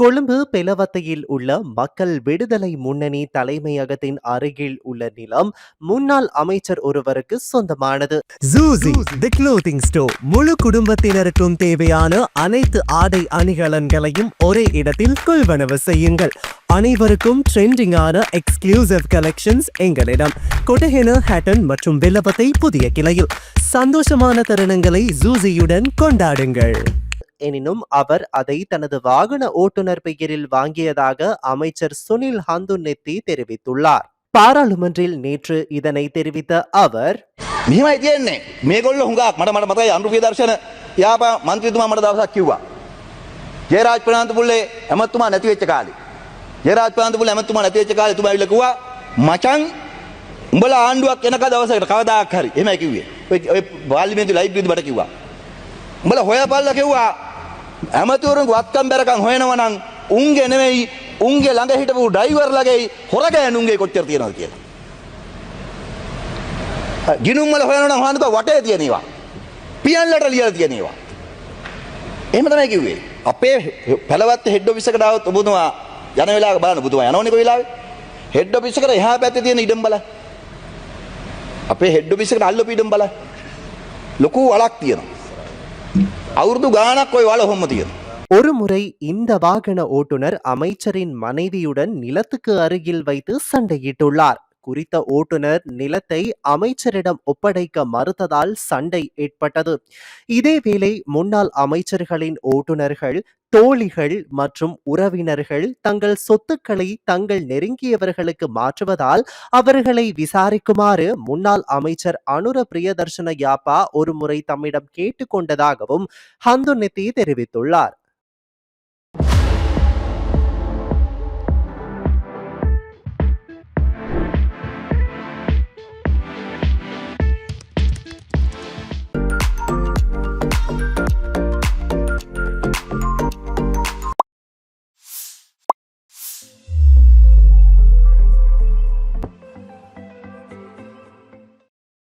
கொழும்பு பிளவத்தையில் உள்ள மக்கள் விடுதலை முன்னணி தலைமையகத்தின் அருகில் உள்ள நிலம் முன்னாள் அமைச்சர் ஒருவருக்கு சொந்தமானது. ஜூசி தி க்ளோத்திங் ஸ்டோர் முழு குடும்பத்தினருக்கும் தேவையான அனைத்து ஆடை அணிகலன்களையும் ஒரே இடத்தில் கொள்வனவு செய்யுங்கள். அனைவருக்கும் ட்ரெண்டிங்கான எக்ஸ்க்ளூசிவ் கலெக்ஷன்ஸ் எங்களிடம். கொட்டஹென ஹேட்டன் மற்றும் வில்லபத்தை புதிய கிளையில். சந்தோஷமான தருணங்களை ஜூசியுடன் கொண்டாடுங்கள். எனினும் அவர் அதை தனது வாகன ஓட்டுநர் பெயரில் வாங்கியதாக அமைச்சர் சுனில் ஹந்துநெத்தி தெரிவித்துள்ளார் பாராளுமன்றில் நேற்று இதனை தெரிவித்த அவர் මෙහෙමයි තියෙන්නේ මේගොල්ල හුඟක් මට මට මතයි අනුරුපිය දර්ශන යාප මන්ත්‍රීතුමා මට දවසක් කිව්වා. ජයරාජ් ප්‍රනාන්තුපුල්ලේ ඇමතුමා නැති වෙච්ච කාලේ. ජයරාජ් ප්‍රනාන්තුපුල්ලේ ඇමතුමා නැති වෙච්ච කාලේ එතුමා ඇවිල්ලා කිව්වා මචං උඹලා ආණ්ඩුවක් එනක දවසකට කවදාක් හරි එහෙමයි කිව්වේ. ඔය ඔය පාර්ලිමේන්තු ලයිබ්‍රරියේදී මට කිව්වා. උඹලා හොයපල්ලා කිව්වා ඇමතිවරුන්ගේ වත්කම් බැරකම් හොයනවා නම් උන්ගේ නෙමෙයි උන්ගේ ළඟ හිටපු ඩ්‍රයිවර්ලගේ හොරගෑනුන්ගේ කොච්චර තියෙනවද කියලා. ගිනුම් වල හොයනවා නම් හොයන්නකෝ වටේ තියෙනවා. පියන්ලට ලියලා තියෙනවා. එහෙම තමයි කිව්වේ. අපේ පැලවත්ත හෙඩ් ඔෆිස් එකට ආවොත් ඔබතුමා යන වෙලාවක බලන්න ඔබතුමා යනවනේ කොයි වෙලාවේ? හෙඩ් ඔෆිස් එකට එහා පැත්තේ තියෙන ඉඩම් බලන්න. අපේ හෙඩ් ඔෆිස් එකට අල්ලපු ඉඩම් බලන්න. ලොකු වලක් තියෙනවා. අවුරුදු ගාණක් ওই වල ඔහොම තියෙනවා. ஒருமுறை இந்த வாகன ஓட்டுநர் அமைச்சரின் மனைவியுடன் நிலத்துக்கு அருகில் வைத்து சண்டையிட்டுள்ளார் குறித்த ஓட்டுநர் நிலத்தை அமைச்சரிடம் ஒப்படைக்க மறுத்ததால் சண்டை ஏற்பட்டது. இதேவேளை முன்னாள் அமைச்சர்களின் ஓட்டுநர்கள் தோழிகள் மற்றும் உறவினர்கள் தங்கள் சொத்துக்களை தங்கள் நெருங்கியவர்களுக்கு மாற்றுவதால் அவர்களை விசாரிக்குமாறு முன்னாள் அமைச்சர் அனுர பிரியதர்ஷன யாப்பா ஒருமுறை தம்மிடம் கேட்டுக்கொண்டதாகவும் ஹந்துநித்தி தெரிவித்துள்ளார்.